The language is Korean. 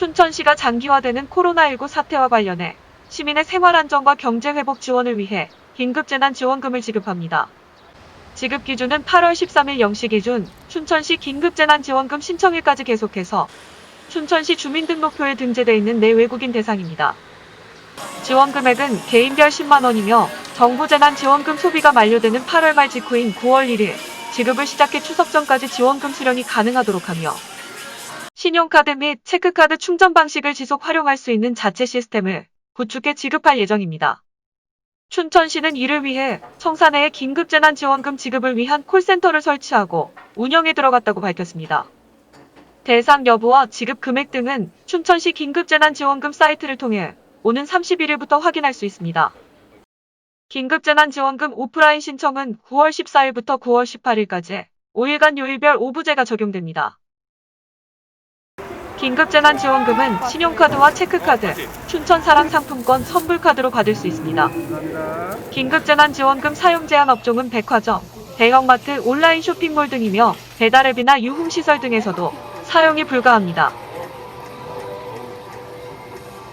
춘천시가 장기화되는 코로나19 사태와 관련해 시민의 생활 안정과 경제 회복 지원을 위해 긴급 재난 지원금을 지급합니다. 지급 기준은 8월 13일 0시 기준 춘천시 긴급 재난 지원금 신청일까지 계속해서 춘천시 주민등록표에 등재돼 있는 내외국인 대상입니다. 지원 금액은 개인별 10만 원이며 정부 재난 지원금 소비가 만료되는 8월 말 직후인 9월 1일 지급을 시작해 추석 전까지 지원금 수령이 가능하도록 하며 신용카드 및 체크카드 충전 방식을 지속 활용할 수 있는 자체 시스템을 구축해 지급할 예정입니다. 춘천시는 이를 위해 청사내에 긴급재난지원금 지급을 위한 콜센터를 설치하고 운영에 들어갔다고 밝혔습니다. 대상 여부와 지급 금액 등은 춘천시 긴급재난지원금 사이트를 통해 오는 31일부터 확인할 수 있습니다. 긴급재난지원금 오프라인 신청은 9월 14일부터 9월 18일까지 5일간 요일별 오부제가 적용됩니다. 긴급재난지원금은 신용카드와 체크카드, 춘천사랑 상품권 선불카드로 받을 수 있습니다. 긴급재난지원금 사용 제한 업종은 백화점, 대형마트, 온라인 쇼핑몰 등이며 배달앱이나 유흥시설 등에서도 사용이 불가합니다.